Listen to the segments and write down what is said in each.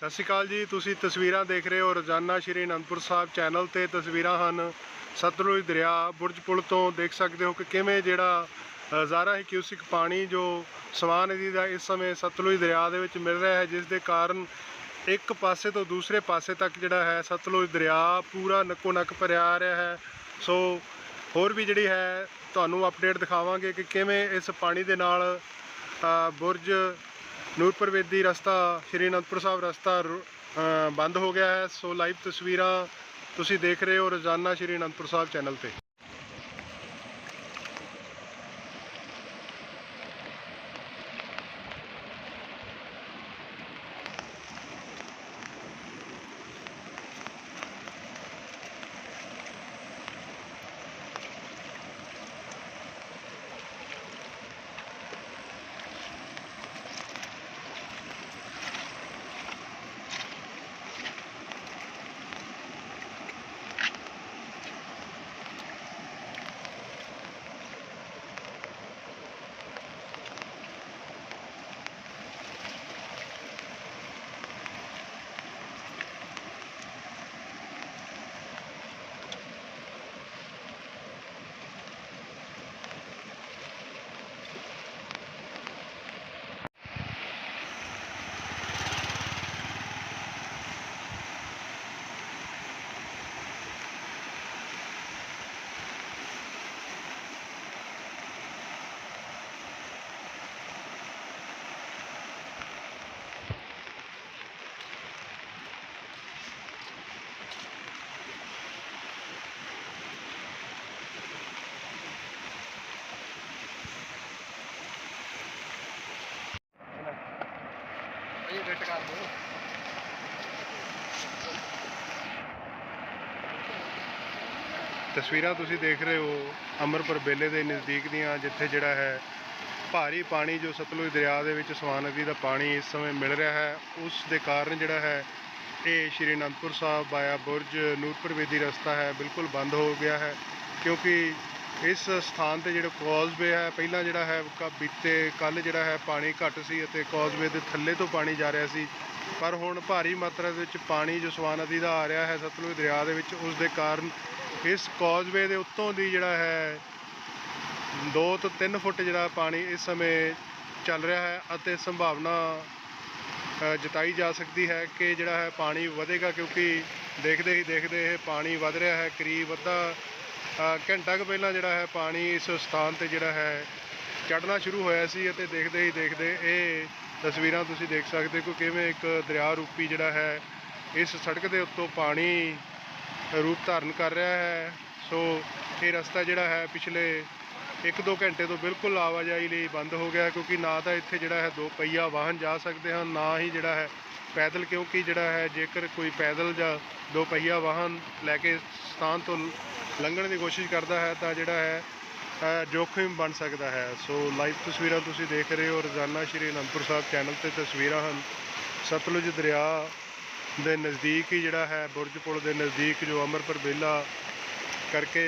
ਸਤਿ ਸ਼੍ਰੀ ਅਕਾਲ ਜੀ, ਤੁਸੀਂ ਤਸਵੀਰਾਂ ਦੇਖ ਰਹੇ ਹੋ ਰੋਜ਼ਾਨਾ ਸ਼੍ਰੀ ਅਨੰਦਪੁਰ ਸਾਹਿਬ ਚੈਨਲ ਤੇ ਤਸਵੀਰਾਂ ਹਨ। ਸਤਲੁਜ ਦਰਿਆ, ਬੁਰਜ ਪੁਲ ਤੋਂ ਦੇਖ ਸਕਦੇ ਹੋ ਕਿ ਕਿਵੇਂ ਜਿਹੜਾ ਹਜ਼ਾਰਾਂ ਹੀ ਕਿਊਸਿਕ ਪਾਣੀ ਜੋ ਸਵਾਨ ਨਦੀ ਦਾ ਇਸ ਸਮੇਂ ਸਤਲੁਜ ਦਰਿਆ ਦੇ ਵਿੱਚ ਮਿਲ ਰਿਹਾ ਹੈ, ਜਿਸ ਦੇ ਕਾਰਨ ਇੱਕ ਪਾਸੇ ਤੋਂ ਦੂਸਰੇ ਪਾਸੇ ਤੱਕ ਜਿਹੜਾ ਹੈ ਸਤਲੁਜ ਦਰਿਆ ਪੂਰਾ ਨੱਕੋ ਨੱਕ ਭਰਿਆ ਆ ਰਿਹਾ ਹੈ। ਸੋ ਹੋਰ ਵੀ ਜਿਹੜੀ ਹੈ, ਤੁਹਾਨੂੰ ਅਪਡੇਟ ਦਿਖਾਵਾਂਗੇ ਕਿ ਕਿਵੇਂ ਇਸ ਪਾਣੀ ਦੇ ਨਾਲ ਬੁਰਜ ਨੂਰਪੁਰ ਵੇਦੀ ਰਸਤਾ, ਸ਼੍ਰੀ ਅਨੰਦਪੁਰ ਸਾਹਿਬ ਰਸਤਾ ਰੁ- ਬੰਦ ਹੋ ਗਿਆ ਹੈ। ਸੋ ਲਾਈਵ ਤਸਵੀਰਾਂ ਤੁਸੀਂ ਦੇਖ ਰਹੇ ਹੋ ਰੋਜ਼ਾਨਾ ਸ਼੍ਰੀ ਅਨੰਦਪੁਰ ਸਾਹਿਬ ਚੈਨਲ ਤੇ। ਤਸਵੀਰਾਂ ਤੁਸੀਂ ਦੇਖ ਰਹੇ ਹੋ ਅਮਰਪੁਰ ਬੇਲੇ ਦੇ ਨਜ਼ਦੀਕ ਦੀਆਂ, ਜਿੱਥੇ ਜਿਹੜਾ ਹੈ ਭਾਰੀ ਪਾਣੀ ਜੋ ਸਤਲੁਜ ਦਰਿਆ ਦੇ ਵਿੱਚ ਸਵਾਨ ਨਦੀ ਦਾ ਪਾਣੀ ਇਸ ਸਮੇਂ ਮਿਲ ਰਿਹਾ ਹੈ। ਉਸ ਦੇ ਕਾਰਨ ਜਿਹੜਾ ਹੈ ਇਹ ਸ਼੍ਰੀ ਅਨੰਦਪੁਰ ਸਾਹਿਬ ਆਇਆ ਬੁਰਜ ਨੂਰਪੁਰ ਵੇਦੀ ਰਸਤਾ ਹੈ, ਬਿਲਕੁਲ ਬੰਦ ਹੋ ਗਿਆ ਹੈ, ਕਿਉਂਕਿ ਇਸ ਸਥਾਨ ਤੇ ਜਿਹੜਾ ਕੌਜ਼ਵੇ ਹੈ, ਪਹਿਲਾਂ ਜਿਹੜਾ ਹੈ, ਕ- ਬੀਤੇ ਕੱਲ ਜਿਹੜਾ ਹੈ, ਪਾਣੀ ਘੱਟ ਸੀ ਅਤੇ ਕੌਜ਼ਵੇ ਦੇ ਥੱਲੇ ਤੋਂ ਪਾਣੀ ਜਾ ਰਿਹਾ ਸੀ। ਪਰ ਹੁਣ ਭਾਰੀ ਮਾਤਰਾ ਦੇ ਵਿੱਚ ਪਾਣੀ ਜੋ ਸਵਾਨ ਨਦੀ ਦਾ ਆ ਰਿਹਾ ਹੈ, ਸਤਲੁਜ ਦਰਿਆ ਦੇ ਵਿੱਚ, ਉਸ ਦੇ ਕਾਰਨ ਇਸ ਕੌਜ਼ਵੇ ਦੇ ਉੱਤੋਂ ਦੀ ਜਿਹੜਾ ਹੈ 2 ਤੋਂ 3 ਫੁੱਟ ਜਿਹੜਾ ਪਾਣੀ ਇਸ ਸਮੇਂ ਚੱਲ ਰਿਹਾ ਹੈ ਅਤੇ ਸੰਭਾਵਨਾ ਜਤਾਈ ਜਾ ਸਕਦੀ ਹੈ ਕਿ ਜਿਹੜਾ ਹੈ, ਪਾਣੀ ਵਧੇਗਾ ਕਿਉਂਕਿ ਦੇਖਦੇ ਹੀ ਦੇਖਦੇ ਇਹ ਪਾਣੀ ਵਧ ਰਿਹਾ ਹੈ, ਕਰੀਬ ਅੱਧਾ ਘੰਟਾ ਕੁ ਪਹਿਲਾਂ ਜਿਹੜਾ ਹੈ ਪਾਣੀ ਇਸ ਸਥਾਨ ਤੇ ਜਿਹੜਾ ਹੈ ਚੜ੍ਹਨਾ ਸ਼ੁਰੂ ਹੋਇਆ ਸੀ ਅਤੇ ਦੇਖਦੇ ਹੀ ਦੇਖਦੇ ਇਹ ਤਸਵੀਰਾਂ ਤੁਸੀਂ ਦੇਖ ਸਕਦੇ ਹੋ ਕਿ ਕਿਵੇਂ ਇੱਕ ਦਰਿਆ ਰੂਪੀ ਜਿਹੜਾ ਹੈ ਇਸ ਸੜਕ ਦੇ ਉੱਤੋਂ ਪਾਣੀ ਰੂਪ ਧਾਰਨ ਕਰ ਰਿਹਾ ਹੈ। ਸੋ ਇਹ ਰਸਤਾ ਜਿਹੜਾ ਹੈ ਪਿਛਲੇ 1-2 ਘੰਟੇ ਤੋਂ ਬਿਲਕੁਲ ਆਵਾਜਾਈ ਲਈ ਬੰਦ ਹੋ ਗਿਆ ਕਿਉਂਕਿ ਨਾ ਤਾਂ ਇੱਥੇ ਜਿਹੜਾ ਹੈ ਦੋ ਪਹੀਆ ਵਾਹਨ ਜਾ ਸਕਦੇ ਹਨ, ਨਾ ਹੀ ਜਿਹੜਾ ਹੈ ਪੈਦਲ ਕਿਉਂਕਿ ਜਿਹੜਾ ਹੈ ਜੇਕਰ ਕੋਈ ਪੈਦਲ ਜਾਂ ਦੋ ਪਹੀਆ ਵਾਹਨ ਲੈ ਕੇ ਸਥਾਨ ਤੋਂ ਲੰਘਣ ਦੀ ਕੋਸ਼ਿਸ਼ ਕਰਦਾ ਹੈ ਤਾਂ ਜਿਹੜਾ ਹੈ ਅ, ਜੋਖਿਮ ਬਣ ਸਕਦਾ ਹੈ। ਸੋ ਲਾਈਵ ਤਸਵੀਰਾਂ ਤੁਸੀਂ ਦੇਖ ਰਹੇ ਹੋ ਰੋਜ਼ਾਨਾ ਸ਼੍ਰੀ ਅਨੰਦਪੁਰ ਸਾਹਿਬ ਚੈਨਲ ਤੇ ਤਸਵੀਰਾਂ ਹਨ। ਸਤਲੁਜ ਦਰਿਆ ਦੇ ਨਜ਼ਦੀਕ ਹੀ ਜਿਹੜਾ ਹੈ ਬੁਰਜ ਪੁਲ ਦੇ ਨਜ਼ਦੀਕ ਜੋ ਅਮਰਪੁਰ ਬੇਲਾ ਕਰਕੇ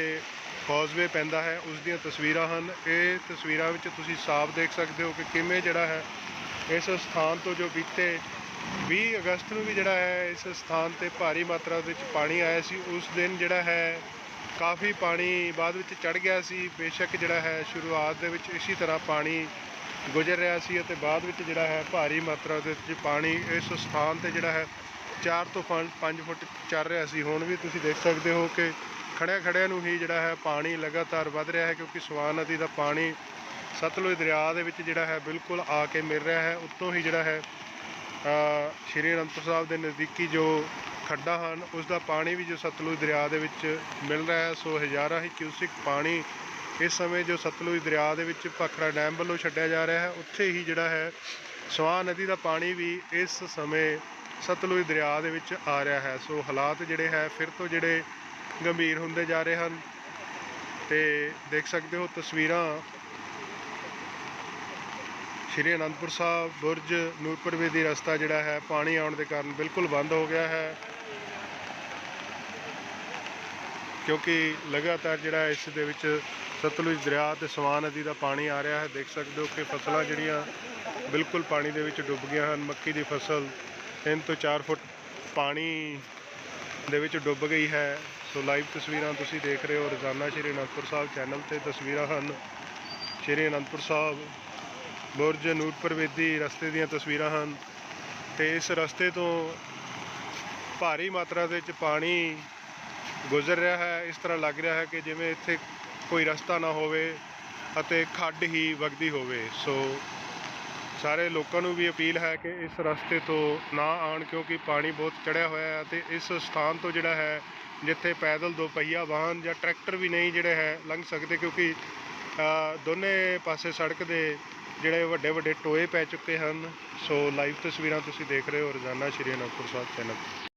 ਕੌਜ਼ਵੇ ਪੈਂਦਾ ਹੈ ਉਸ ਦੀਆਂ ਤਸਵੀਰਾਂ ਹਨ। ਇਹ ਤਸਵੀਰਾਂ ਵਿੱਚ ਤੁਸੀਂ ਸਾਫ਼ ਦੇਖ ਸਕਦੇ ਹੋ ਕਿ ਕਿਵੇਂ ਜਿਹੜਾ ਹੈ ਇਸ ਸਥਾਨ ਤੋਂ ਜੋ ਬੀਤੇ 20 ਅਗਸਤ ਨੂੰ ਵੀ ਜਿਹੜਾ ਹੈ, ਇਸ ਸਥਾਨ ਤੇ ਭਾਰੀ ਮਾਤਰਾ ਵਿੱਚ ਪਾਣੀ ਆਇਆ ਸੀ। ਉਸ ਦਿਨ ਜਿਹੜਾ ਹੈ, ਕਾਫੀ ਪਾਣੀ ਬਾਅਦ ਵਿੱਚ ਚੜ ਗਿਆ ਸੀ। ਬੇਸ਼ੱਕ ਜਿਹੜਾ ਹੈ, ਸ਼ੁਰੂਆਤ ਦੇ ਵਿੱਚ ਇਸੇ ਤਰ੍ਹਾਂ ਪਾਣੀ ਗੁਜ਼ਰ ਰਿਹਾ ਸੀ ਅਤੇ ਬਾਅਦ ਵਿੱਚ ਜਿਹੜਾ ਹੈ, ਭਾਰੀ ਮਾਤਰਾ ਦੇ ਵਿੱਚ ਪਾਣੀ ਇਸ ਸਥਾਨ ਤੇ ਜਿਹੜਾ ਹੈ 4 ਤੋਂ 5 ਫੁੱਟ ਚੱਲ ਰਿਹਾ ਸੀ। ਹੁਣ ਵੀ ਤੁਸੀਂ ਦੇਖ ਸਕਦੇ ਹੋ ਕਿ ਖੜਿਆ ਖੜਿਆਂ ਨੂੰ ਹੀ ਜਿਹੜਾ ਹੈ, ਪਾਣੀ ਲਗਾਤਾਰ ਵੱਧ ਰਿਹਾ ਹੈ ਕਿਉਂਕਿ ਸਵਾਨ ਨਦੀ ਦਾ ਪਾਣੀ ਸਤਲੁਜ ਦਰਿਆ ਦੇ ਵਿੱਚ ਜਿਹੜਾ ਹੈ, ਬਿਲਕੁਲ ਆ ਕੇ ਮਿਲ ਰਿਹਾ ਹੈ। ਉੱਤੋਂ ਹੀ ਜਿਹੜਾ ਹੈ ਸ਼੍ਰੀ ਅਨੰਦਪੁਰ ਸਾਹਿਬ ਦੇ ਨਜ਼ਦੀਕੀ ਜੋ ਖੱਡਾਂ ਹਨ, ਉਸ ਦਾ ਪਾਣੀ ਵੀ ਜੋ ਸਤਲੁਜ ਦਰਿਆ ਦੇ ਵਿੱਚ ਮਿਲ ਰਿਹਾ ਹੈ, ਸੋ ਹਜ਼ਾਰਾਂ ਹੀ ਕਿਊਸਿਕ ਪਾਣੀ ਇਸ ਸਮੇਂ ਜੋ ਸਤਲੁਜ ਦਰਿਆ ਦੇ ਵਿੱਚ ਭਾਖੜਾ ਡੈਮ ਵੱਲੋਂ ਛੱਡਿਆ ਜਾ ਰਿਹਾ ਹੈ। ਉੱਥੇ ਹੀ ਜਿਹੜਾ ਹੈ ਸਵਾਨ ਨਦੀ ਦਾ ਪਾਣੀ ਵੀ ਇਸ ਸਮੇਂ ਸਤਲੁਜ ਦਰਿਆ ਦੇ ਵਿੱਚ ਆ ਰਿਹਾ ਹੈ। ਸੋ ਹਾਲਾਤ ਜਿਹੜੇ ਹੈ, ਫਿਰ ਤੋਂ ਜਿਹੜੇ ਗੰਭੀਰ ਹੁੰਦੇ ਜਾ ਰਹੇ ਹਨ। ਤੇ ਦੇਖ ਸਕਦੇ ਹੋ ਤਸਵੀਰਾਂ ਸ਼੍ਰੀ ਅਨੰਦਪੁਰ ਸਾਹਿਬ ਬੁਰਜ ਨੂਰਪੁਰ ਵੇਦੀ ਰਸਤਾ ਜਿਹੜਾ ਹੈ, ਪਾਣੀ ਆਉਣ ਦੇ ਕਾਰਨ ਬਿਲਕੁਲ ਬੰਦ ਹੋ ਗਿਆ ਹੈ। ਕਿਉਂਕਿ ਲਗਾਤਾਰ ਜਿਹੜਾ ਇਸ ਦੇ ਵਿੱਚ ਸਤਲੁਜ ਦਰਿਆ ਤੇ ਸਵਾਨ ਨਦੀ ਦਾ ਪਾਣੀ ਆ ਰਿਹਾ ਹੈ, ਦੇਖ ਸਕਦੇ ਹੋ ਕਿ ਫਸਲਾਂ ਜਿਹੜੀਆਂ ਬਿਲਕੁਲ ਪਾਣੀ ਦੇ ਵਿੱਚ ਡੁੱਬ ਗਈਆਂ ਹਨ। ਮੱਕੀ ਦੀ ਫਸਲ 3 ਤੋਂ 4 ਫੁੱਟ ਪਾਣੀ ਦੇ ਵਿੱਚ ਡੁੱਬ ਗਈ ਹੈ। ਸੋ ਲਾਈਵ ਤਸਵੀਰਾਂ ਤੁਸੀਂ ਦੇਖ ਰਹੇ ਹੋ। ਰੋਜ਼ਾਨਾ ਸ਼੍ਰੀ ਅਨੰਦਪੁਰ ਸਾਹਿਬ ਚੈਨਲ ਤੇ ਤਸਵੀਰਾਂ ਹਨ। ਸ਼੍ਰੀ ਅਨੰਦਪੁਰ ਸਾਹਿਬ ਬੁਰਜ ਨੂਰ ਵੇਦੀ ਰਸਤੇ ਦੀਆਂ ਤਸਵੀਰਾਂ ਹਨ ਤੇ ਇਸ ਰਸਤੇ ਤੋਂ ਭਾਰੀ ਮਾਤਰਾ ਦੇ ਵਿੱਚ ਪਾਣੀ ਗੁਜ਼ਰ ਰਿਹਾ ਹੈ। ਇਸ ਤਰ੍ਹਾਂ ਲੱਗ ਰਿਹਾ ਹੈ ਕਿ ਜਿਵੇਂ ਇੱਥੇ ਕੋਈ ਰਸਤਾ ਨਾ ਹੋਵੇ ਅਤੇ ਖੱਡ ਹੀ ਵਗਦੀ ਹੋਵੇ। ਸੋ ਸਾਰੇ ਲੋਕਾਂ ਨੂੰ ਵੀ ਅਪੀਲ ਹੈ ਕਿ ਇਸ ਰਸਤੇ ਤੋਂ ਨਾ ਆਉਣ ਕਿਉਂਕਿ ਪਾਣੀ ਬਹੁਤ ਚੜਿਆ ਹੋਇਆ ਹੈ ਤੇ ਇਸ ਸਥਾਨ ਤੋਂ ਜਿਹੜਾ ਹੈ, ਜਿੱਥੇ ਪੈਦਲ ਦੋ ਪਹੀਆ ਵਾਹਨ ਜਾਂ ਟਰੈਕਟਰ ਵੀ ਨਹੀਂ ਜਿਹੜੇ ਹੈ ਲੰਘ ਸਕਦੇ ਕਿਉਂਕਿ ਦੋਨੇ ਪਾਸੇ ਸੜਕ ਦੇ ਜਿਹੜੇ ਵੱਡੇ ਵੱਡੇ ਟੋਏ ਪੈ ਚੁੱਕੇ ਹਨ। ਸੋ ਲਾਈਵ ਤਸਵੀਰਾਂ ਤੁਸੀਂ ਦੇਖ ਰਹੇ ਹੋ, ਰੋਜ਼ਾਨਾ ਸ਼੍ਰੀ ਅਨੰਦਪੁਰ ਸਾਹਿਬ ਚੈਨਲ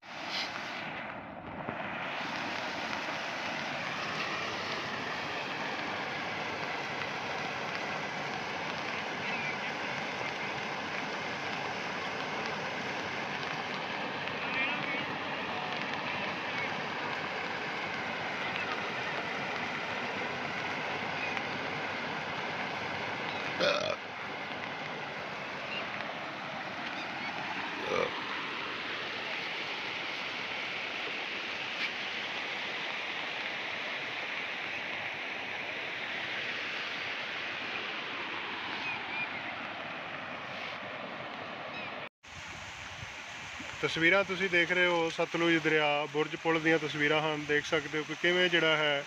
ਤਸਵੀਰਾਂ ਤੁਸੀਂ ਦੇਖ ਰਹੇ ਹੋ ਸਤਲੁਜ ਦਰਿਆ, ਬੁਰਜ ਪੁਲ ਦੀਆਂ ਤਸਵੀਰਾਂ ਹਨ, ਦੇਖ ਸਕਦੇ ਹੋ ਕਿ ਕਿਵੇਂ ਜਿਹੜਾ ਹੈ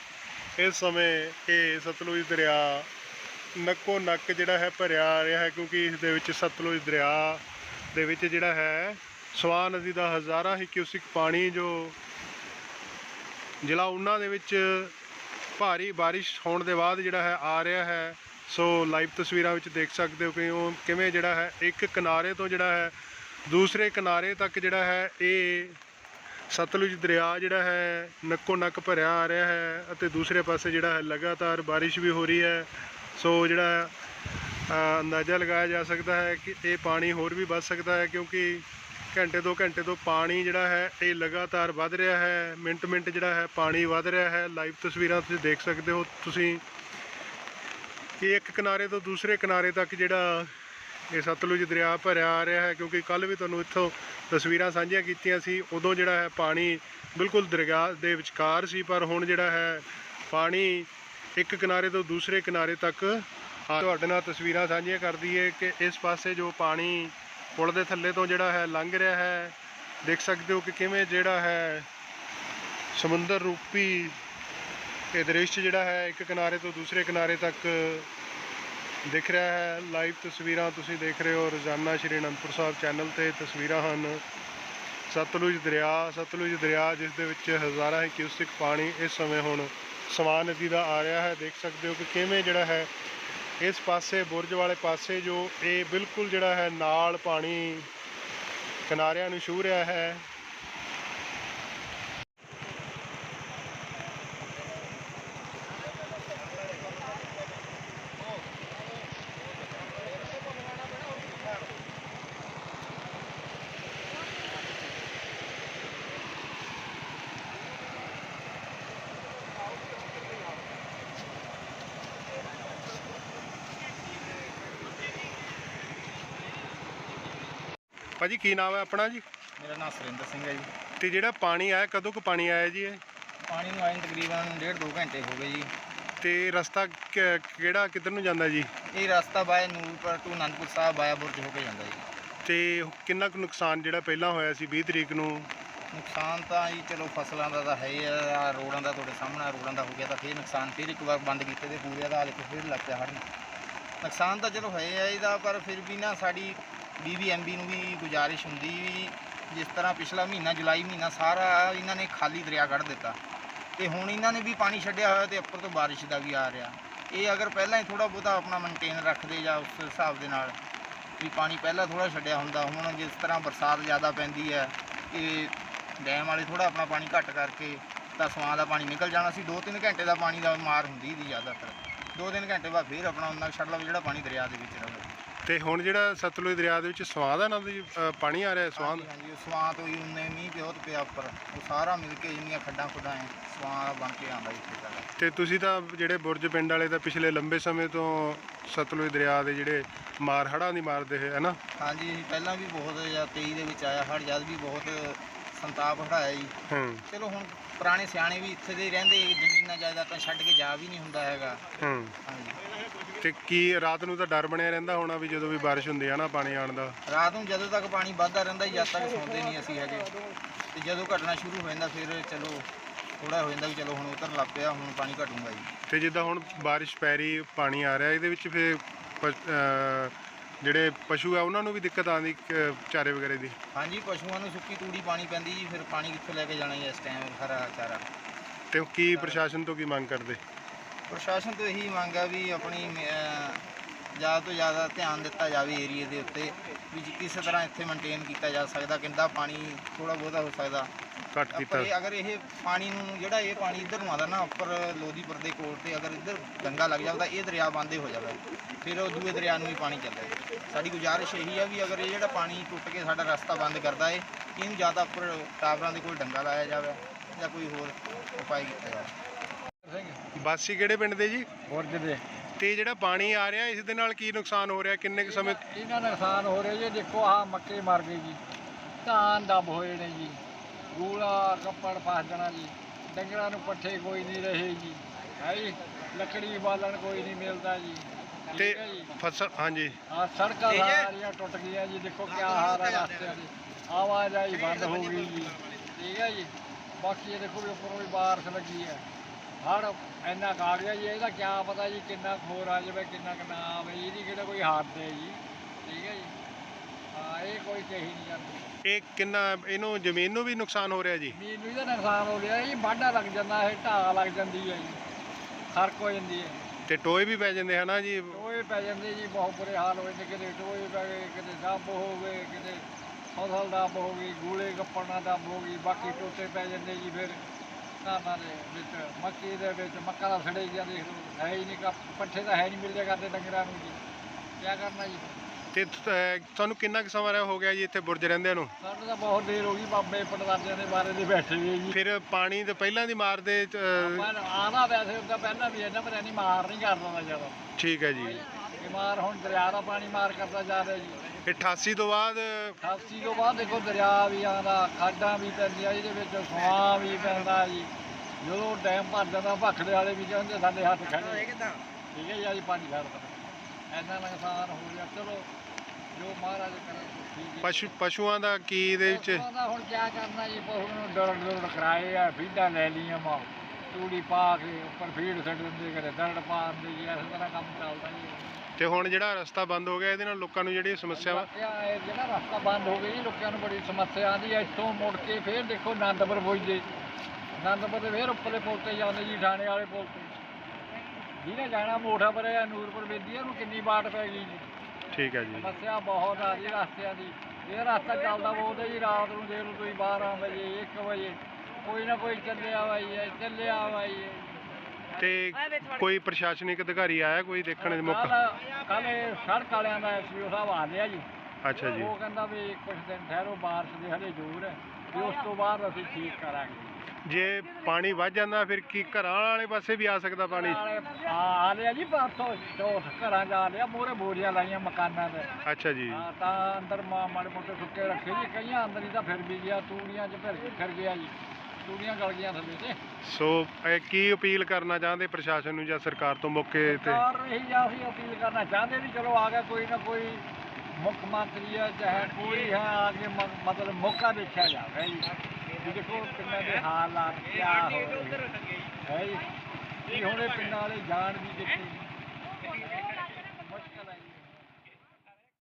ਇਸ ਸਮੇਂ ਇਹ ਸਤਲੁਜ ਦਰਿਆ ਨੱਕੋ ਨੱਕ ਜਿਹੜਾ ਹੈ ਭਰਿਆ ਆ ਰਿਹਾ ਹੈ ਕਿਉਂਕਿ ਇਸ ਦੇ ਵਿੱਚ ਸਤਲੁਜ ਦਰਿਆ ਦੇ ਵਿੱਚ ਜਿਹੜਾ ਹੈ ਸਵਾਨ ਨਦੀ ਦਾ ਹਜ਼ਾਰਾਂ ਹੀ ਕਿਊਸਿਕ ਪਾਣੀ ਜੋ ਜ਼ਿਲ੍ਹਾ ਉਹਨਾਂ ਦੇ ਵਿੱਚ ਭਾਰੀ ਬਾਰਿਸ਼ ਹੋਣ ਦੇ ਬਾਅਦ ਜਿਹੜਾ ਹੈ ਆ ਰਿਹਾ ਹੈ। ਸੋ ਲਾਈਵ ਤਸਵੀਰਾਂ ਵਿੱਚ ਦੇਖ ਸਕਦੇ ਹੋ ਕਿ ਉਹ ਕਿਵੇਂ ਜਿਹੜਾ ਹੈ, ਇੱਕ ਕਿਨਾਰੇ ਤੋਂ ਜਿਹੜਾ ਹੈ, ਦੂਸਰੇ ਕਿਨਾਰੇ ਤੱਕ ਜਿਹੜਾ ਹੈ, ਇਹ ਸਤਲੁਜ ਦਰਿਆ ਜਿਹੜਾ ਹੈ, ਨੱਕੋ ਨੱਕ ਭਰਿਆ ਆ ਰਿਹਾ ਹੈ ਅਤੇ ਦੂਸਰੇ ਪਾਸੇ ਜਿਹੜਾ ਹੈ ਲਗਾਤਾਰ ਬਾਰਿਸ਼ ਵੀ ਹੋ ਰਹੀ ਹੈ। ਸੋ ਜਿਹੜਾ ਅੰਦਾਜ਼ਾ ਲਗਾਇਆ ਜਾ ਸਕਦਾ ਹੈ ਕਿ ਇਹ ਪਾਣੀ ਹੋਰ ਵੀ ਵੱਧ ਸਕਦਾ ਹੈ ਕਿਉਂਕਿ ਘੰਟੇ ਤੋਂ ਘੰਟੇ ਤੋਂ ਪਾਣੀ ਜਿਹੜਾ ਹੈ, ਇਹ ਲਗਾਤਾਰ ਵੱਧ ਰਿਹਾ ਹੈ, ਮਿੰਟ ਮਿੰਟ ਜਿਹੜਾ ਹੈ ਪਾਣੀ ਵੱਧ ਰਿਹਾ ਹੈ। ਲਾਈਵ ਤਸਵੀਰਾਂ ਤੁਸੀਂ ਦੇਖ ਸਕਦੇ ਹੋ। ਤੁਸੀਂ ਕਿ ਇੱਕ ਕਿਨਾਰੇ ਤੋਂ ਦੂਸਰੇ ਕਿਨਾਰੇ ਤੱਕ ਜਿਹੜਾ ਇਹ ਸਤਲੁਜ ਦਰਿਆ ਭਰਿਆ ਆ ਰਿਹਾ ਹੈ, ਕਿਉਂਕਿ ਕੱਲ ਵੀ ਤੁਹਾਨੂੰ ਇੱਥੋਂ ਤਸਵੀਰਾਂ ਸਾਂਝੀਆਂ ਕੀਤੀਆਂ ਸੀ, ਉਦੋਂ ਜਿਹੜਾ ਹੈ ਪਾਣੀ ਬਿਲਕੁਲ ਦਰਿਆ ਦੇ ਵਿਚਕਾਰ ਸੀ, ਪਰ ਹੁਣ ਜਿਹੜਾ ਹੈ ਪਾਣੀ ਇੱਕ ਕਿਨਾਰੇ ਤੋਂ ਦੂਸਰੇ ਕਿਨਾਰੇ ਤੱਕ ਤੁਹਾਡੇ ਨਾਲ ਤਸਵੀਰਾਂ ਸਾਂਝੀਆਂ ਕਰਦੀ ਦਈਏ ਕਿ ਇਸ ਪਾਸੇ ਜੋ ਪਾਣੀ ਪੁਲ ਦੇ ਥੱਲੇ ਤੋਂ ਜਿਹੜਾ ਹੈ ਲੰਘ ਰਿਹਾ ਹੈ, ਦੇਖ ਸਕਦੇ ਹੋ ਕਿ ਕਿਵੇਂ ਜਿਹੜਾ ਹੈ ਸਮੁੰਦਰ ਰੂਪੀ ਇਹ ਦ੍ਰਿਸ਼ ਜਿਹੜਾ ਹੈ ਇੱਕ ਕਿਨਾਰੇ ਤੋਂ ਦੂਸਰੇ ਕਿਨਾਰੇ ਤੱਕ ਦਿਖ ਰਿਹਾ ਹੈ। ਲਾਈਵ ਤਸਵੀਰਾਂ ਤੁਸੀਂ ਦੇਖ ਰਹੇ ਹੋ, ਰੋਜ਼ਾਨਾ ਸ਼੍ਰੀ ਅਨੰਦਪੁਰ ਸਾਹਿਬ ਚੈਨਲ ਤੇ ਤਸਵੀਰਾਂ ਹਨ। ਸਤਲੁਜ ਦਰਿਆ ਸਤਲੁਜ ਦਰਿਆ ਜਿਸ ਦੇ ਵਿੱਚ ਹਜ਼ਾਰਾਂ ਹੀ ਕਿਊਸਿਕ ਪਾਣੀ ਇਸ ਸਮੇਂ ਹੁਣ ਸਮਾਨ ਨਦੀ ਦਾ ਆ ਰਿਹਾ ਹੈ। ਦੇਖ ਸਕਦੇ ਹੋ ਕਿ ਕਿਵੇਂ ਜਿਹੜਾ ਹੈ ਇਸ ਪਾਸੇ ਬੁਰਜ ਵਾਲੇ ਪਾਸੇ ਜੋ ਇਹ ਬਿਲਕੁਲ ਜਿਹੜਾ ਹੈ ਨਾਲ ਪਾਣੀ ਕਿਨਾਰਿਆਂ ਨੂੰ ਛੂਹ ਰਿਹਾ ਹੈ। ਭਾਜੀ ਕੀ ਨਾਮ ਹੈ ਆਪਣਾ ਜੀ? ਮੇਰਾ ਨਾਮ ਸੁਰਿੰਦਰ ਸਿੰਘ ਹੈ ਜੀ। ਤੇ ਜਿਹੜਾ ਪਾਣੀ ਆਇਆ ਕਦੋਂ ਕੁ ਪਾਣੀ ਆਇਆ ਜੀ ਇਹ? ਪਾਣੀ ਨੂੰ ਆਏ ਨੂੰ ਤਕਰੀਬਨ ਡੇਢ ਦੋ ਘੰਟੇ ਹੋ ਗਏ ਜੀ। ਤੇ ਰਸਤਾ ਕਿ- ਕਿਹੜਾ ਕਿੱਧਰ ਨੂੰ ਜਾਂਦਾ ਜੀ? ਇਹ ਰਸਤਾ by Nurpur to Anandpur Sahib via Burj ਹੋ ਕੇ ਜਾਂਦਾ ਜੀ। ਤੇ ਕਿੰਨਾ ਕੁ ਨੁਕਸਾਨ ਜਿਹੜਾ ਪਹਿਲਾਂ ਹੋਇਆ ਸੀ 20 ਤਰੀਕ ਨੂੰ? ਨੁਕਸਾਨ ਤਾਂ ਜੀ ਚਲੋ ਫਸਲਾਂ ਦਾ ਤਾਂ ਹੈ ਹੀ ਆ ਆਹ ਰੋਡਾਂ ਦਾ ਤੁਹਾਡੇ ਸਾਹਮਣੇ ਰੋਡਾਂ ਦਾ ਹੋ ਗਿਆ ਤਾਂ ਫਿਰ ਨੁਕਸਾਨ ਫਿਰ ਇੱਕ ਵਾਰ ਬੰਦ ਕੀਤੇ ਤੇ ਪੂਰੇ ਦਾ ਹਾਲੇ ਫਿਰ ਲੱਗ ਪਿਆ ਹੜਨ ਨੁਕਸਾਨ ਤਾਂ ਚਲੋ ਹੈ ਆ ਇਹਦਾ ਪਰ ਫਿਰ ਵੀ ਨਾ ਸਾਡੀ ਬੀਬੀਐਮਬੀ ਨੂੰ ਵੀ ਗੁਜ਼ਾਰਿਸ਼ ਹੁੰਦੀ ਵੀ ਜਿਸ ਤਰ੍ਹਾਂ ਪਿਛਲਾ ਮਹੀਨਾ, ਜੁਲਾਈ ਮਹੀਨਾ ਸਾਰਾ ਇਹਨਾਂ ਨੇ ਖਾਲੀ ਦਰਿਆ ਕੱਢ ਦਿੱਤਾ। ਤੇ ਹੁਣ ਇਹਨਾਂ ਨੇ ਵੀ ਪਾਣੀ ਛੱਡਿਆ ਹੋਇਆ ਤੇ ਉੱਪਰ ਤੋਂ ਬਾਰਿਸ਼ ਦਾ ਵੀ ਆ ਰਿਹਾ। ਇਹ ਅਗਰ ਪਹਿਲਾਂ ਹੀ ਥੋੜਾ ਬਹੁਤਾ ਆਪਣਾ ਮੇਨਟੇਨ ਰੱਖਦੇ ਜਾਂ ਉਸ ਹਿਸਾਬ ਦੇ ਨਾਲ ਵੀ ਪਾਣੀ ਪਹਿਲਾਂ ਥੋੜਾ ਛੱਡਿਆ ਹੁੰਦਾ, ਹੁਣ ਜਿਸ ਤਰ੍ਹਾਂ ਬਰਸਾਤ ਜ਼ਿਆਦਾ ਪੈਂਦੀ ਹੈ ਕਿ ਡੈਮ ਵਾਲੇ ਥੋੜਾ ਆਪਣਾ ਪਾਣੀ ਘੱਟ ਕਰਕੇ ਤਾਂ ਸਵਾਂ ਦਾ ਪਾਣੀ ਨਿਕਲ ਜਾਣਾ ਸੀ 2-3 ਘੰਟੇ ਦਾ ਪਾਣੀ ਦਾ ਮਾਰ ਹੁੰਦੀ ਦੀ ਜ਼ਿਆਦਾਤਰ। 2-3 ਘੰਟੇ ਬਾਅਦ ਫਿਰ ਆਪਣਾ ਉਹਨਾਂ ਛੱਡ ਲਓ ਜਿਹੜਾ ਪਾਣੀ ਦਰਿਆ ਦੇ ਵਿੱਚ ਰਹੇ ਤੇ ਹੁਣ ਜਿਹੜਾ ਸਤਲੁਜ ਦਰਿਆ ਦੇ ਵਿੱਚ ਸਵਾਂ ਦਾ ਨਦ ਪਾਣੀ ਆ ਰਿਹਾ ਸਵਾਂ ਹਾਂਜੀ ਹਾਂਜੀ ਉਹ ਸਵਾਂ ਤੋਂ ਹੀ ਉਨੇ ਮੀਂਹ ਬਹੁਤ ਪਿਆ ਉੱਪਰ। ਉਹ ਸਾਰਾ ਮਿਲ ਕੇ ਜਿੰਨੀਆਂ ਖੱਡਾਂ ਖੁੱਡਾਂ ਐ ਸਵਾਂ ਬਣ ਕੇ ਆਉਂਦਾ ਇੱਥੇ ਤੱਕ। ਤੇ ਤੁਸੀਂ ਤਾਂ ਜਿਹੜੇ ਬੁਰਜ ਪਿੰਡ ਵਾਲੇ ਤਾਂ ਪਿਛਲੇ ਲੰਬੇ ਸਮੇਂ ਤੋਂ ਸਤਲੁਜ ਦਰਿਆ ਦੇ ਜਿਹੜੇ ਮਾਰ ਹੜ੍ਹਾਂ ਦੀ ਮਾਰਦੇ ਹੈ ਨਾ? ਹਾਂਜੀ ਅਸੀਂ ਪਹਿਲਾਂ ਵੀ ਬਹੁਤ ਜਾਂ 23 ਦੇ ਵਿੱਚ ਆਇਆ ਹੜ ਜਦ ਵੀ ਬਹੁਤ ਸੰਤਾਪ ਹਟਾਇਆ ਜੀ। ਹੂੰ। ਚਲੋ ਹੁਣ ਪੁਰਾਣੇ ਸਿਆਣੇ ਵੀ ਇੱਥੇ ਦੇ ਹੀ ਰਹਿੰਦੇ ਜ਼ਮੀਨਾਂ ਜਾਇਦਾਦਾਂ ਛੱਡ ਕੇ ਜਾ ਵੀ ਨਹੀਂ ਹੁੰਦਾ ਹੈਗਾ। ਹੂੰ। ਹਾਂਜੀ। ਤੇ ਕੀ ਰਾਤ ਨੂੰ ਤਾਂ ਡਰ ਬਣਿਆ ਰਹਿੰਦਾ ਹੋਣਾ ਵੀ ਜਦੋਂ ਵੀ ਬਾਰਿਸ਼ ਹੁੰਦੀ ਹੈ ਨਾ ਪਾਣੀ ਆਉਣ ਦਾ? ਰਾਤ ਨੂੰ ਜਦੋਂ ਤੱਕ ਪਾਣੀ ਵੱਧਦਾ ਰਹਿੰਦਾ ਜਦ ਤੱਕ ਸੌਂਦੇ ਨਹੀਂ ਅਸੀਂ ਹਜੇ ਤੇ ਜਦੋਂ ਘਟਣਾ ਸ਼ੁਰੂ ਹੋ ਜਾਂਦਾ ਫਿਰ ਚਲੋ ਥੋੜਾ ਹੋ ਜਾਂਦਾ ਵੀ ਚਲੋ ਹੁਣ ਉਤਰ ਲੱਗ ਪਿਆ ਹੁਣ ਪਾਣੀ ਘਟੂਗਾ ਜੀ। ਤੇ ਜਿੱਦਾਂ ਹੁਣ ਬਾਰਿਸ਼ ਪੈ ਰਹੀ ਪਾਣੀ ਆ ਰਿਹਾ ਇਹਦੇ ਵਿੱਚ ਫਿਰ ਜਿਹੜੇ ਪਸ਼ੂ ਆ ਉਹਨਾਂ ਨੂੰ ਵੀ ਦਿੱਕਤ ਆਉਂਦੀ ਚਾਰੇ ਵਗੈਰੇ ਦੀ? ਹਾਂਜੀ ਪਸ਼ੂਆਂ ਨੂੰ ਸੁੱਕੀ ਤੂੜੀ ਪਾਣੀ ਪੈਂਦੀ ਜੀ ਫਿਰ ਪਾਣੀ ਕਿੱਥੋਂ ਲੈ ਕੇ ਜਾਣਾ ਜੀ ਇਸ ਟਾਈਮ ਹਰਾ ਚਾਰਾ। ਤੇ ਕੀ ਪ੍ਰਸ਼ਾਸਨ ਤੋਂ ਕੀ ਮੰਗ ਕਰਦੇ? ਪ੍ਰਸ਼ਾਸਨ ਤੋਂ ਇਹੀ ਮੰਗ ਆ ਵੀ ਆਪਣੀ ਜ਼ਿਆਦਾ ਤੋਂ ਜ਼ਿਆਦਾ ਧਿਆਨ ਦਿੱਤਾ ਜਾਵੇ ਏਰੀਏ ਦੇ ਉੱਤੇ ਵੀ ਕਿਸੇ ਤਰ੍ਹਾਂ ਇੱਥੇ ਮੇਨਟੇਨ ਕੀਤਾ ਜਾ ਸਕਦਾ ਕਿੰਦਾ ਪਾਣੀ ਥੋੜਾ ਬਹੁਤਾ ਹੋ ਸਕਦਾ। ਘੱਟ ਕੀਤਾ। ਅਗਰ ਇਹ ਪਾਣੀ ਨੂੰ ਜਿਹੜਾ ਇਹ ਪਾਣੀ ਇੱਧਰ ਨੂੰ ਆਦਾ ਨਾ ਉੱਪਰ ਲੋਧੀਪੁਰ ਦੇ ਕੋਲ ਤੇ ਅਗਰ ਇੱਧਰ ਗੰਗਾ ਲੱਗ ਜਾਵੇ ਤਾਂ ਇਹ ਦਰਿਆ ਬੰਦੇ ਹੋ ਜਾਵੇ। ਫਿਰ ਉਹ ਦੂਏ ਦਰਿਆ ਨੂੰ ਵੀ ਪਾਣੀ ਚੱਲੇ ਸਾਡੀ ਗੁਜ਼ਾਰਿਸ਼ ਇਹੀ ਆ ਵੀ ਅਗਰ ਇਹ ਜਿਹੜਾ ਪਾਣੀ ਟੁੱਟ ਕੇ ਸਾਡਾ ਰਸਤਾ ਬੰਦ ਕਰਦਾ ਏ ਇਹਨੂੰ ਜ਼ਿਆਦਾ ਉੱਪਰ ਟਾਵਰਾਂ ਦੇ ਕੋਲ ਡੰਗਾ ਲਾਇਆ ਜਾਵੇ ਜਾਂ ਕੋਈ ਹੋਰ ਉਪਾਅ ਕੀਤਾ ਜਾਵੇ। ਬਾਸੀ ਕਿਹੜੇ ਪਿੰਡ ਦੇ ਜੀ? ਬੁਰਜ ਦੇ। ਤੇ ਜਿਹੜਾ ਪਾਣੀ ਆ ਰਿਹਾ ਇਸ ਦੇ ਨਾਲ ਕੀ ਨੁਕਸਾਨ ਹੋ ਰਿਹਾ? ਕਿੰਨੇ ਕੁ ਸਮੇਂ ਇਹਨਾਂ ਦਾ ਨੁਕਸਾਨ ਹੋ ਰਿਹਾ ਜੀ। ਦੇਖੋ ਆਹ ਮੱਕੇ ਮਰ ਗਏ ਜੀ। ਧਾਨ ਦੱਬ ਹੋਏ ਨੇ ਜੀ। ਗੂਲਾ ਕੱਪੜ ਫਸ ਜਾਣਾ ਜੀ। ਡੰਗਰਾਂ ਨੂੰ ਪੱਠੇ ਕੋਈ ਨਹੀਂ ਰਹੇ ਜੀ। ਹੈ ਜੀ। ਲੱਕੜੀ ਬਾਲਣ ਕੋਈ ਨਹੀਂ ਮਿਲਦਾ ਜੀ। ਤੇ ਹੈ ਜੀ। ਫਸਲ ਹਾਂਜੀ। ਆ ਸੜਕਾਂ। ਸਾਰੀਆਂ ਟੁੱਟ ਗਈਆਂ ਜੀ। ਦੇਖੋ ਕਿਆ ਹਾਲ ਹੈ ਰਸਤਿਆਂ ਦੀ। ਆਵਾਜਾਈ ਬੰਦ ਹੋ ਗਈ ਜੀ। ਠੀਕ ਹੈ ਜੀ। ਬਾਕੀ ਇਹ ਦੇਖੋ ਵੀ ਉੱਪਰੋਂ ਵੀ ਬਾਰਿਸ਼ ਲੱਗੀ ਹੈ। ਹੜ ਇੰਨਾ ਕੁ ਆ ਗਿਆ ਜੀ ਇਹਦਾ ਕਿਆ ਪਤਾ ਜੀ ਕਿੰਨਾ ਹੋਰ ਆ ਜਾਵੇ ਕਿੰਨਾ ਕੁ ਨਾ ਆਵੇ ਇਹਦੀ ਕਿਹੜਾ ਕੋਈ ਹੱਦ ਹੈ ਜੀ ਠੀਕ ਹੈ ਜੀ। ਹਾਂ ਇਹ ਕੋਈ ਕਹੀ ਨਹੀਂ ਜਾਂਦੀ ਇਹ ਕਿੰਨਾ ਇਹਨੂੰ ਜ਼ਮੀਨ ਨੂੰ ਵੀ ਨੁਕਸਾਨ ਹੋ ਰਿਹਾ ਜੀ? ਜ਼ਮੀਨ ਨੂੰ ਇਹਦਾ ਨੁਕਸਾਨ ਹੋ ਰਿਹਾ ਜੀ ਵਾਢਾ ਲੱਗ ਜਾਂਦਾ ਇਹ ਢਾਹ ਲੱਗ ਜਾਂਦੀ ਹੈ ਜੀ ਖਰਕ ਹੋ ਜਾਂਦੀ ਹੈ। ਤੇ ਟੋਏ ਵੀ ਪੈ ਜਾਂਦੇ ਹਨਾ ਜੀ? ਟੋਏ ਪੈ ਜਾਂਦੇ ਜੀ ਬਹੁਤ ਬੁਰੇ ਹਾਲ ਹੋਏ ਨੇ ਕਿਤੇ ਟੋਏ ਪੈ ਗਏ ਕਿਤੇ ਦੱਬ ਹੋ ਗਏ ਕਿਤੇ ਫਸਲ ਦੱਬ ਹੋ ਗਈ ਗੂਲੇ ਗੱਪਣਾ ਦੱਬ ਹੋ ਗਈ ਬਾਕੀ ਟੋਟੇ ਪੈ ਜਾਂਦੇ ਜੀ ਫਿਰ। ਧਾਨਾਂ ਦੇ ਵਿੱਚ ਮੱਕੀ ਦੇ ਵਿੱਚ ਮੱਕਾ ਦਾ ਸੜੇ ਗਿਆ ਦੇਖ ਲਓ ਹੈ ਹੀ ਨਹੀਂ ਕਾ ਪੱਠੇ ਤਾਂ ਹੈ ਨਹੀਂ ਮਿਲਦੇ ਕਰਦੇ ਡੰਗਰਾਂ ਨੂੰ ਜੀ। ਕੀ ਕਰਨਾ ਜੀ? ਤੇ ਤ- ਤੁਹਾਨੂੰ ਕਿੰਨਾ ਕੁ ਸਮਾਂ ਰਿਹਾ ਹੋ ਗਿਆ ਜੀ ਇੱਥੇ ਬੁਰਜ ਰਹਿੰਦਿਆਂ ਨੂੰ? ਸਾਨੂੰ ਤਾਂ ਬਹੁਤ ਦੇਰ ਹੋ ਗਈ ਬਾਬੇ ਪਟਵਾਰੀਆਂ ਦੇ ਬਾਰੇ ਦੇ ਬੈਠੇ ਹੋਏ ਜੀ। ਫਿਰ ਪਾਣੀ ਤੇ ਪਹਿਲਾਂ ਦੀ ਮਾਰ ਦੇ ਅ, ਪਰ ਆਣਾ ਵੈਸੇ ਹੁੰਦਾ ਪਹਿਲਾਂ ਵੀ ਇਹਨਾਂ ਪਰ ਨਹੀਂ ਮਾਰ ਨਹੀਂ ਕਰਦਾ ਜਦੋਂ ਠੀਕ ਹੈ ਜੀ। ਬਿਮਾਰ ਹੁਣ ਦਰਿਆ ਦਾ ਪਾਣੀ ਮਾਰ ਕਰਦਾ ਜਾ ਰਿਹਾ ਜੀ। 88 ਤੋਂ ਬਾਅਦ ਖਾਸੀ ਤੋਂ ਬਾਅਦ ਦੇਖੋ ਦਰਿਆ ਵੀ ਆਉਂਦਾ ਖਾਡਾਂ ਵੀ ਪੈਂਦੀਆਂ ਇਹਦੇ ਵਿੱਚ ਸੁਆ ਵੀ ਪੈਂਦਾ ਜੀ। ਜਦੋਂ ਡੈਮ ਭਰ ਜਾਂਦਾ ਭਖੜੇ ਵਾਲੇ ਵੀ ਕਹਿੰਦੇ ਸਾਡੇ ਹੱਥ ਖੜੇ। ਠੀਕ ਹੈ ਜੀ ਅੱਜ ਪਾਣੀ ਛੱਡਦਾ ਐਨਾ ਨੁਕਸਾਨ ਹੋ ਗਿਆ। ਚਲੋ ਜੋ ਮਹਾਰਾਜ ਕਰੇ ਪਸ਼ੂ ਪਸ਼ੂਆਂ ਦਾ ਕੀ ਇਹਦੇ ਵਿੱਚ? ਹੁਣ ਕੀ ਕਰਨਾ ਜੀ ਪਸ਼ੂ ਨੂੰ ਡਰ ਡਰ ਕਰਾਏ ਆ ਫੀਡਾਂ ਲੈ ਲਈਆਂ ਮਾ ਤੂੜੀ ਪਾ ਕੇ ਉੱਪਰ ਫੀਡ ਛੱਡ ਦਿੰਦੇ ਕਦੇ ਦਰੜ ਪਾ ਦਿੰਦੇ ਜੀ ਇਸ ਤਰ੍ਹਾਂ ਕੰਮ ਚੱਲਦਾ ਜੀ। ਤੇ ਹੁਣ ਜਿਹੜਾ ਰਸਤਾ ਬੰਦ ਹੋ ਗਿਆ ਇਹਦੇ ਨਾਲ ਲੋਕਾਂ ਨੂੰ ਜਿਹੜੀ ਸਮੱਸਿਆ ਵਾ ਇਹ ਜਿਹੜਾ ਰਸਤਾ ਬੰਦ ਹੋ ਗਿਆ ਜੀ ਲੋਕਾਂ ਨੂੰ ਬੜੀ ਸਮੱਸਿਆ ਆਉਂਦੀ ਹੈ। ਇੱਥੋਂ ਮੁੜ ਕੇ ਫੇਰ ਦੇਖੋ ਆਨੰਦਪੁਰ ਪੁੱਜਦੇ ਆਨੰਦਪੁਰ ਦੇ ਫੇਰ ਉੱਪਰਲੇ ਪੁਲ ਤੇ ਜਾਂਦੇ ਜੀ ਥਾਣੇ ਵਾਲੇ ਪੁਲ ਤੇ ਜਿਹਨੇ ਜਾਣਾ ਮੋਠਾ ਪਰੇ ਆ ਨੂਰਪੁਰ ਵੇਦੀ ਨੂੰ ਕਿੰਨੀ ਬਾਟ ਪੈ ਗਈ ਜੀ। ਠੀਕ ਹੈ ਜੀ। ਸਮੱਸਿਆ ਬਹੁਤ ਆ ਰਹੀ ਰਸਤਿਆਂ ਦੀ। ਇਹ ਰਸਤਾ ਚੱਲਦਾ ਬਹੁਤ ਜੀ ਰਾਤ ਨੂੰ ਦੇਖ ਲਓ ਤੁਸੀਂ 12 ਵਜੇ 1 ਵਜੇ। ਕੋਈ ਨਾ ਕੋਈ ਚੱਲਿਆ ਵਾ ਜੀ ਚੱਲਿਆ ਵਾ ਜੀ। ਤੇ ਕੋਈ ਪ੍ਰਸ਼ਾਸਨਿਕ ਅਧਿਕਾਰੀ ਆਇਆ ਕੋਈ ਦੇਖਣ ਦੇ ਮੌਕਾ? ਕੱਲ ਸੜਕ ਵਾਲਿਆਂ ਦਾ ਐਸਪੀਓ ਸਾਹਿਬ ਆ ਲਿਆ ਜੀ। ਅੱਛਾ ਜੀ। ਉਹ ਕਹਿੰਦਾ ਵੀ ਕੁਝ ਦਿਨ ਠਹਿਰੋ ਬਾਰਿਸ਼ ਦੇ ਹਲੇ ਜ਼ੋਰ ਹੈ। ਉਸ ਤੋਂ ਬਾਅਦ ਅਸੀਂ ਠੀਕ ਕਰਾਂਗੇ। ਜੇ ਪਾਣੀ ਵੱਧ ਜਾਂਦਾ ਫਿਰ ਕੀ ਘਰਾਂ ਵਾਲੇ ਪਾਸੇ ਵੀ ਆ ਸਕਦਾ ਪਾਣੀ? ਨਾਲੇ ਆ ਆ ਲਿਆ ਜੀ ਪਰਸੋਂ ਚੌਥ ਘਰਾਂ ਜਾ ਲਿਆ ਮੋਰੇ ਬੋਰੀਆਂ ਲਾਈਆਂ ਮਕਾਨਾਂ ਦੇ ਅੱਛਾ ਜੀ। ਹਾਂ ਤਾਂ ਅੰਦਰ ਮਾ- ਮਾੜੇ ਮੋਟੇ ਸੁੱਕੇ ਰੱਖੇ ਜੀ ਕਈਆਂ ਅੰਦਰ ਹੀ ਤਾਂ ਫਿਰ ਵੀ ਗਿਆ ਤੂੜੀਆਂ 'ਚ ਫਿਰ ਫਿਰ ਗਿਆ ਜੀ। ਤੂੜੀਆਂ ਗਲ ਗਈਆਂ ਥੱਲੇ ਤੇ। ਸੋ ਇਹ ਕੀ ਅਪੀਲ ਕਰਨਾ ਚਾਹੁੰਦੇ ਪ੍ਰਸ਼ਾਸਨ ਨੂੰ ਜਾਂ ਸਰਕਾਰ ਤੋਂ ਮੌਕੇ ਤੇ? ਸਰਕਾਰ ਨੂੰ ਇਹੀ ਆ ਅਸੀਂ ਅਪੀਲ ਕਰਨਾ ਚਾਹੁੰਦੇ ਵੀ ਚਲੋ ਆ ਗਿਆ ਕੋਈ ਨਾ ਕੋਈ ਮੁੱਖ ਮੰਤਰੀ ਹੈ ਚਾਹੇ ਕੋਈ। ਹੈ ਆ ਕੇ ਮ- ਮਤਲਬ ਮੌਕਾ ਦੇਖਿਆ ਜਾਵੇ ਜੀ। ਵੀ ਦੇਖੋ ਪਿੰਡਾਂ ਦੇ ਹਾਲਾਤ ਕਿਆ ਹੋ ਰਹੇ ਹੈ ਜੀ। ਵੀ ਹੁਣ ਇਹ ਪਿੰਡਾਂ ਵਾਲੇ ਜਾਣ ਵੀ ਕਿੱਥੇ